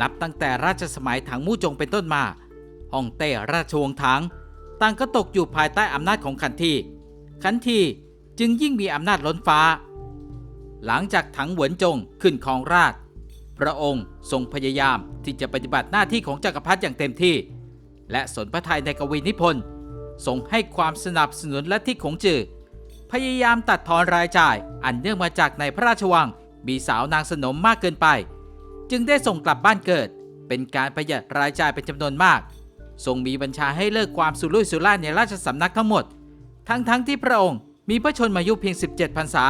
นับตั้งแต่ราชสมัยถังมู่จงเป็นต้นมาฮ่องเต้ราชวงศ์ถังต่างก็ตกอยู่ภายใต้อำนาจของขันที ขันทีจึงยิ่งมีอำนาจล้นฟ้า หลังจากถังหวนจงขึ้นครองราชพระองค์ทรงพยายามที่จะปฏิบัติหน้าที่ของจักรพรรดิอย่างเต็มที่ และสนพระทัยในกวีนิพนธ์ทรงให้ความสนับสนุนและที่ของจือ พยายามตัดทอนรายจ่ายอันเนื่องมาจากในพระราชวังมีสาวนางสนมมากเกินไป จึงได้ส่งกลับบ้านเกิด เป็นการประหยัดรายจ่ายเป็นจำนวนมาก ทรงมีบัญชาให้เลิกความสุรุ่ยสุร่ายในราชสำนักทั้งหมด ทั้งๆทที่พระองค์มีพระชนมายุเพียง 17พรรษา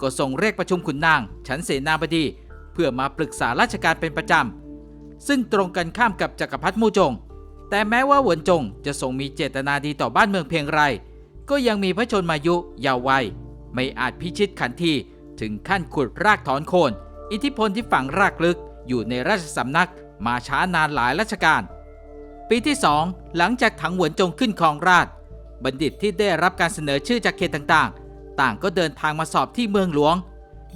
ก็ทรงเรียกประชุมขุนนางฉันเสนาบดี เพื่อมาปรึกษาราชการเป็นประจำ ซึ่งตรงกันข้ามกับจักรพรรดิมู่จง แต่แม้ว่าหวนจงจะทรงมีเจตนาดีต่อบ้านเมืองเพียงไร ก็ยังมีพระชนมายุยาววัย ไม่อาจพิชิตขันทีถึงขั้นขุดรากถอนโคน อิทธิพลที่ฝังรากลึกอยู่ในราชสำนักมาช้านานหลายรัชกาลปีที่สองหลังจากถังหวนจงขึ้นครองราช บัณฑิตที่ได้รับการเสนอชื่อจากเขตต่างๆ ต่างก็เดินทางมาสอบที่เมืองหลวง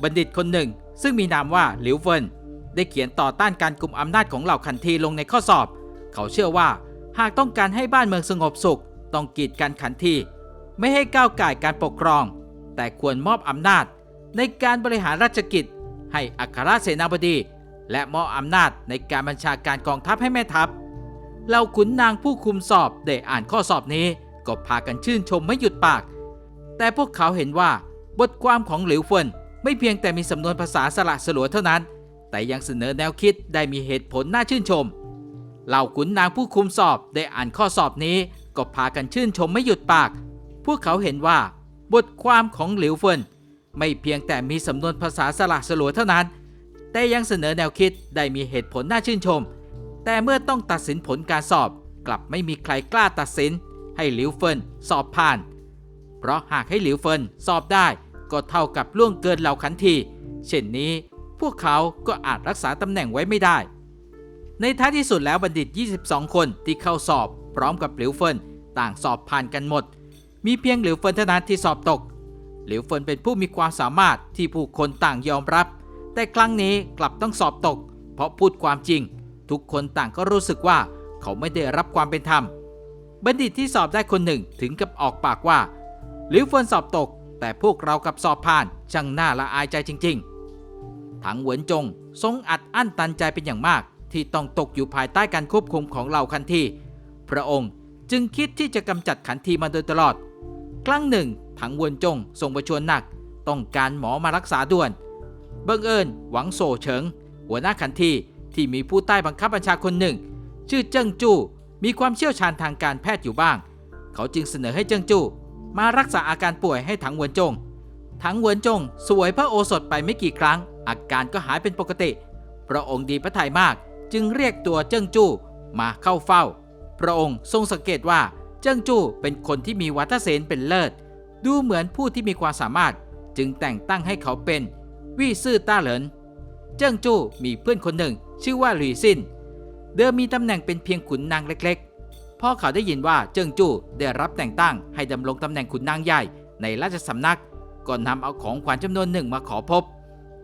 บัณฑิตคนหนึ่ง ซึ่งมีนามว่าหลิวเฟินได้เขียนต่อต้านการกลุ่มอำนาจของเหล่าขันทีลงในข้อสอบ เขาเชื่อว่าหากต้องการให้บ้านเมืองสงบสุข ต้องกีดกันขันทีไม่ให้ก้าวไก่การปกครอง แต่ควรมอบอำนาจ ในการบริหารราชกิจ ให้อัครเสนาบดี และมอบอำนาจในการบัญชาการกองทัพให้แม่ทัพเหล่าขุนนางผู้คุมสอบได้อ่านข้อสอบนี้ก็พากันชื่นชมไม่หยุดปาก แต่พวกเขาเห็นว่าบทความของหลิวเฟินไม่เพียงแต่มีสำนวนภาษาสละสลวยเท่านั้น แต่ยังเสนอแนวคิดได้มีเหตุผลน่าชื่นชม เหล่าขุนนางผู้คุมสอบได้อ่านข้อสอบนี้ก็พากันชื่นชมไม่หยุดปาก พวกเขาเห็นว่า บทความของหลิวเฟิน ไม่เพียงแต่มีสำนวนภาษาสละสลวยเท่านั้น แต่ยังเสนอแนวคิดได้มีเหตุผลน่าชื่นชม แต่เมื่อต้องตัดสินผลการสอบ กลับไม่มีใครกล้าตัดสิน ให้หลิวเฟินสอบผ่าน เพราะหากให้หลิวเฟินสอบได้ ก็เท่ากับล่วงเกินเหล่าขันที เช่นนี้พวกเขาก็อาจรักษาตำแหน่งไว้ไม่ได้ ในท้ายที่สุดแล้วบัณฑิต 22 คนที่เข้าสอบ พร้อมกับหลิวเฟินต่างสอบผ่านกันหมด มีเพียงหลิวเฟินเท่านั้นที่สอบตก หลิวเฟินเป็นผู้มีความสามารถที่ผู้คนต่างยอมรับ แต่ครั้งนี้กลับต้องสอบตก เพราะพูดความจริง ทุกคนต่างก็รู้สึกว่าเขาไม่ได้รับความเป็นธรรม บัณฑิตที่สอบได้คนหนึ่งถึงกับออกปากว่าหลิวเฟินสอบตก แต่พวกเรากับสอบผ่านช่างน่าละอายใจจริง ๆ ถังเหวินจงทรงอัดอั้นตันใจเป็นอย่างมาก ที่ต้องตกอยู่ภายใต้การควบคุมของเหล่าคันทีพระองค์จึงคิดที่จะกำจัดขันทีมาโดยตลอด ครั้งหนึ่ง ถังเวินจงทรงประชวรหนัก ต้องการหมอมารักษาด่วน เบังเอิญหวังโซเฉิง หัวหน้าขันทีที่มีผู้ใต้บังคับบัญชาคนหนึ่ง ชื่อเจิ้งจู้มีความเชี่ยวชาญทางการแพทย์อยู่บ้าง เขาจึงเสนอให้เจิ้งจู้มารักษาอาการป่วยให้ถังเวินจง ถังเวินจงสวยพระโอสถไปไม่กี่ครั้ง อาการก็หายเป็นปกติ พระองค์ดีพระทัยมาก จึงเรียกตัวเจิ้งจู้มาเข้าเฝ้า พระองค์ทรงสังเกตว่าเจิ้งจู้เป็นคนที่มีวัฒเสนเป็นเลิศ ดูเหมือนผู้ที่มีความสามารถจึงแต่งตั้งให้เขาเป็นวี่ซื่อต้าเหลิน เจิ้งจู้มีเพื่อนคนหนึ่ง ชื่อว่าหลุยซิน เดิมมีตำแหน่งเป็นเพียงขุนนางเล็กๆ พ่อเขาได้ยินว่าเจิ้งจู้ได้รับแต่งตั้งให้ดำรงตำแหน่งขุนนางใหญ่ในราชสำนัก ก็นำเอาของขวัญจำนวนหนึ่งมาขอพบ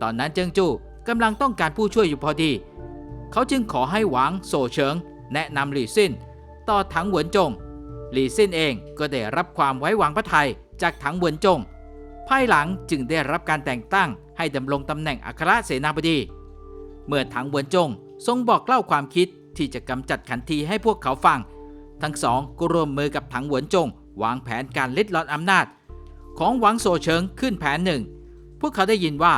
ตอนนั้นเจิ้งจู้กำลังต้องการผู้ช่วยอยู่พอดี เขาจึงขอให้หวังโซเฉิง แนะนำหลี่ซินต่อถังหวนจง หลี่ซินเองก็ได้รับความไว้วางพระทัย จากถังเหวินจง ภายหลังจึงได้รับการแต่งตั้งให้ดำรงตำแหน่งอัครเสนาบดี เมื่อถังเหวินจงทรงบอกเล่าความคิดที่จะกำจัดขันทีให้พวกเขาฟัง ทั้งสองก็ร่วมมือกับถังเหวินจง วางแผนการลิดลอนอำนาจ ของหวังโซเฉิงขึ้นแผนหนึ่ง พวกเขาได้ยินว่า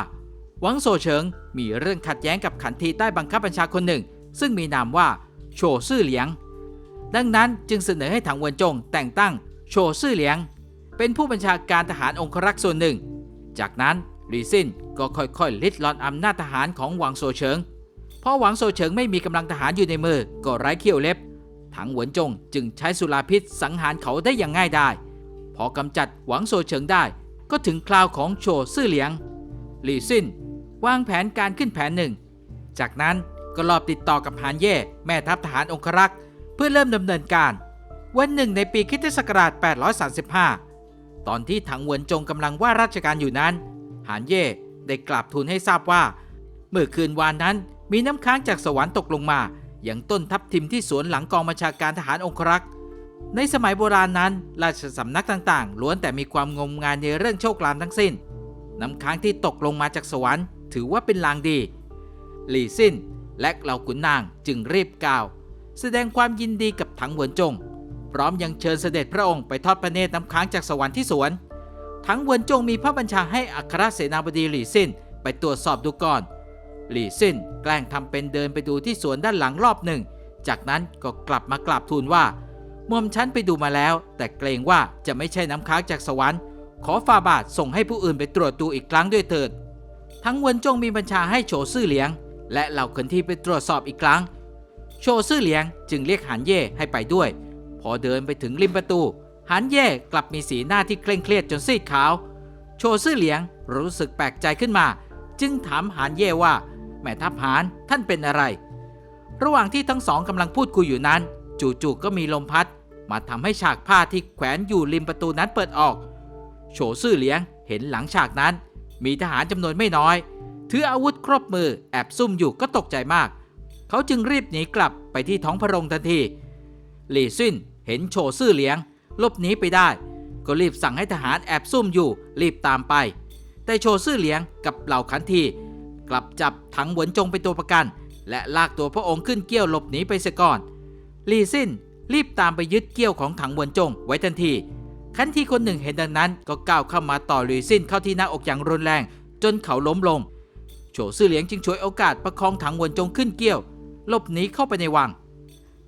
หวังโซเฉิงมีเรื่องขัดแย้งกับขันทีใต้บังคับบัญชาคนหนึ่ง ซึ่งมีนามว่าโชซื่อเหลียง ดังนั้นจึงเสนอให้ถังเวินจงแต่งตั้งโชซื่อเหลียง เป็นผู้บัญชาการทหารองครักษ์ส่วนหนึ่ง จากนั้นลีซินก็ค่อยๆลิดลอนอำนาจทหารของหวังโซเฉิงเพราะหวังโซเฉิงไม่มีกำลังทหารอยู่ในมือก็ไร้เขี้ยวเล็บ ถังหวนจงจึงใช้สุราพิษสังหารเขาได้อย่างง่ายไดายพอกำจัดหวังโซเฉิงได้ก็ถึงคราวของโชซื่อเหลียงลี่ซินวางแผนการขึ้นแผนหนึ่ง จากนั้นก็รอบติดต่อกับหานเย่แม่ทัพทหารองครักษ์เพื่อเริ่มดำเนินการ วันหนึ่งในปีคริสตศักราช835 ตอนที่ถังเหวินจงกำลังว่าราชการอยู่นั้น หานเย่ได้กราบทูลให้ทราบว่า เมื่อคืนวานนั้นมีน้ำค้างจากสวรรค์ตกลงมาอย่างต้นทับทิมที่สวนหลังกองบัญชาการทหารองครักษ์ในสมัยโบราณนั้น ราชสำนักต่างๆ ล้วนแต่มีความงมงายในเรื่องโชคลางทั้งสิ้น น้ำค้างที่ตกลงมาจากสวรรค์ ถือว่าเป็นลางดี หลี่ซินและเหล่าขุนนางจึงรีบกล่าว แสดงความยินดีกับถังเหวินจง พร้อมยังเชิญเสด็จพระองค์ไปทอดพระเนตรน้ำค้างจากสวรรค์ที่สวนถังเวินจงมีพระบัญชาให้อัครเสนาบดีหลี่ซินไปตรวจสอบดูก่อน หลี่ซินแกล้งทำเป็นเดินไปดูที่สวนด้านหลังรอบหนึ่ง จากนั้นก็กลับมากราบทูลว่าหม่อมฉันไปดูมาแล้ว แต่เกรงว่าจะไม่ใช่น้ำค้างจากสวรรค์ ขอฝ่าบาทส่งให้ผู้อื่นไปตรวจดูอีกครั้งด้วยเถิด ทั้งเวินจงมีบัญชาให้โฉซื่อเหลียง และเหล่าคนที่ไปตรวจสอบอีกครั้งโชซื่อเหลียงจึงเรียกหานเย่ให้ไปด้วย พอเดินไปถึงริมประตูหานเย่กลับมีสีหน้าที่เคร่งเครียดจนซีดขาว โชซื่อเหลียงรู้สึกแปลกใจขึ้นมา จึงถามหานเย่ว่า แม่ทัพหานท่านเป็นอะไร ระหว่างที่ทั้งสองกำลังพูดคุยอยู่นั้น จู่ๆก็มีลมพัด มาทำให้ฉากผ้าที่แขวนอยู่ริมประตูนั้นเปิดออกโฉซื่อเหลียงเห็นหลังฉากนั้น มีทหารจำนวนไม่น้อย ถืออาวุธครบมือแอบซุ่มอยู่ก็ตกใจมาก เขาจึงรีบหนีกลับไปที่ท้องพระโรงทันทีหลี่ซิน เห็นโฉซื่อเหลียงหลบหนีไปได้ ก็รีบสั่งให้ทหารแอบซุ่มอยู่รีบตามไป แต่โฉซื่อเหลียงกับเหล่าขันทีกลับจับถังหวนจงเป็นตัวประกัน และลากตัวพระองค์ขึ้นเกี้ยวหลบหนีไปเสียก่อนลีซินรีบตามไปยึดเกี้ยวของถังหวนจงไว้ทันทีขันทีคนหนึ่งเห็นดังนั้นก็ก้าวเข้ามาต่อลีซินเข้าที่หน้าอกอย่างรุนแรง จนเขาล้มลง โฉซื่อเหลียงจึงฉวยโอกาสประคองถังหวนจงขึ้นเกี้ยวหลบหนีเข้าไปในวัง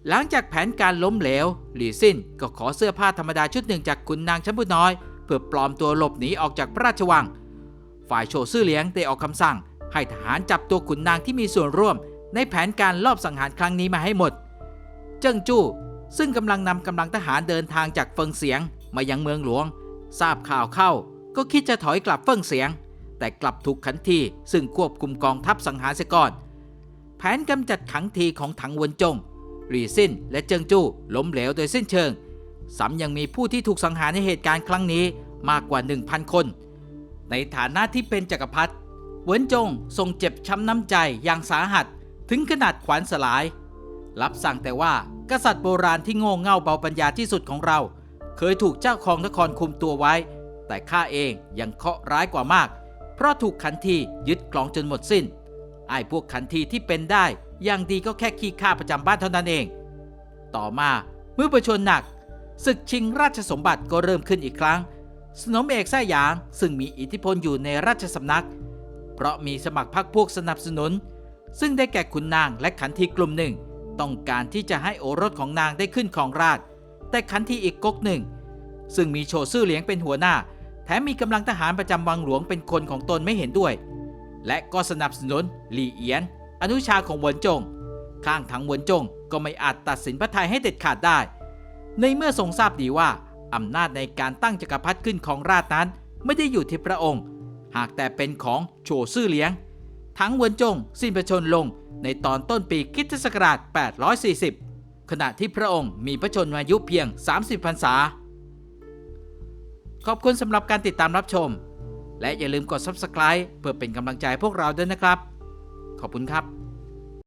หลังจากแผนการล้มเหลวหลี่ซินก็ขอเสื้อผ้าธรรมดาชุดหนึ่งจากขุนนางชั้นผู้น้อย เพื่อปลอมตัวหลบหนีออกจากพระราชวัง ฝ่ายโฉซื่อเลี้ยงได้ออกคำสั่ง ให้ทหารจับตัวขุนนางที่มีส่วนร่วม ในแผนการลอบสังหารครั้งนี้มาให้หมด เจิ้งจู้ซึ่งกำลังนำกำลังทหารเดินทางจากเฟิงเสียงมายังเมืองหลวง ทราบข่าวเข้า ก็คิดจะถอยกลับเฟิงเสียง แต่กลับถูกขันทีซึ่งควบคุมกองทัพสังหารเสียก่อน แผนกำจัดขังทีของถังเวนจง หลี่ซินและเจิงจู้ล้มเหลวโดยสิ้นเชิงซ้ำยังมีผู้ที่ถูกสังหารในเหตุการณ์ครั้งนี้มากกว่า 1,000 คน ในฐานะที่เป็นจักรพรรดิเหวินจงทรงเจ็บช้ำน้ำใจอย่างสาหัสถึงขนาดขวัญสลาย รับสั่งแต่ว่ากษัตริย์โบราณที่โง่เง่าเบาปัญญาที่สุดของเรา เคยถูกเจ้าของนครคุมตัวไว้ แต่ข้าเองยังเคาะร้ายกว่ามาก เพราะถูกขันทียึดกลองจนหมดสิ้นไอ้พวกขันทีที่เป็นได้ อย่างดีก็แค่ขี้ข้าประจำบ้านเท่านั้นเอง ต่อมาเมื่อประชนหนักศึกชิงราชสมบัติก็เริ่มขึ้นอีกครั้ง สนมเอกแท้หยาง ซึ่งมีอิทธิพลอยู่ในราชสำนัก เพราะมีสมัครพรรคพวกสนับสนุน ซึ่งได้แก่ขุนนางและขันทีกลุ่มหนึ่ง ต้องการที่จะให้โอรสของนางได้ขึ้นของราช แต่ขันทีอีกก๊กหนึ่ง ซึ่งมีโชซื่อเหลียงเป็นหัวหน้า แถมมีกำลังทหารประจำวังหลวงเป็นคนของตนไม่เห็นด้วย และก็สนับสนุนหลี่เอียน อนุชาของเหวินจง ข้างถังเหวินจงก็ไม่อาจตัดสินพระทัยให้เด็ดขาดได้ ในเมื่อทรงทราบดีว่าอำนาจในการตั้งจักรพรรดิขึ้นของราชนั้นไม่ได้อยู่ที่พระองค์ หากแต่เป็นของโฉซื่อเลี้ยง ทั้งเหวินจงสิ้นประชนลงในตอนต้นปีคริสตศักราช 840 ขณะที่พระองค์มีพระชนมายุเพียง 30พรรษา ขอบคุณสำหรับการติดตามรับชม และอย่าลืมกด Subscribe เพื่อเป็นกำลังใจพวกเราด้วยนะครับ ขอบคุณครับ